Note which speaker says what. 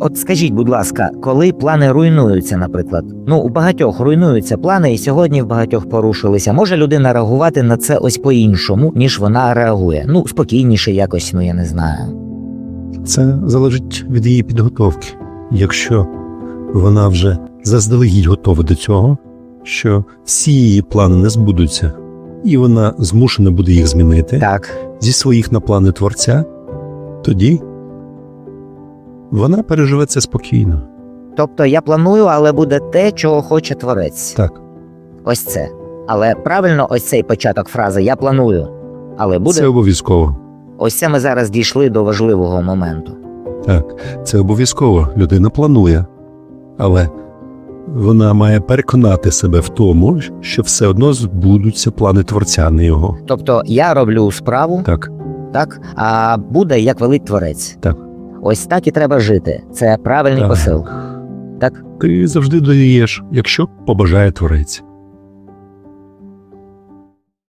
Speaker 1: От скажіть, будь ласка, коли плани руйнуються, наприклад, ну у багатьох руйнуються плани, і сьогодні в багатьох порушилися. Може людина реагувати на це ось по-іншому, ніж вона реагує. Ну спокійніше, якось, ну я не знаю.
Speaker 2: Це залежить від її підготовки. Якщо вона вже заздалегідь готова до цього, що всі її плани не збудуться, і вона змушена буде їх змінити
Speaker 1: Так,
Speaker 2: зі своїх на плани творця, тоді вона переживе це спокійно.
Speaker 1: тобто я планую, але буде те, чого хоче творець.
Speaker 2: Так,
Speaker 1: Ось це. Але правильно, ось цей початок фрази я планую. Але буде
Speaker 2: це обов'язково.
Speaker 1: ось це ми зараз дійшли до важливого моменту.
Speaker 2: Так, це обов'язково. Людина планує, але вона має переконати себе в тому, що все одно збудуться плани творця, а не його.
Speaker 1: Тобто я роблю справу,
Speaker 2: Так,
Speaker 1: так, а буде як велить творець.
Speaker 2: Так.
Speaker 1: Ось так і треба жити. Це правильний
Speaker 2: Так.
Speaker 1: посил. Так?
Speaker 2: ти завжди додаєш, якщо побажає творець.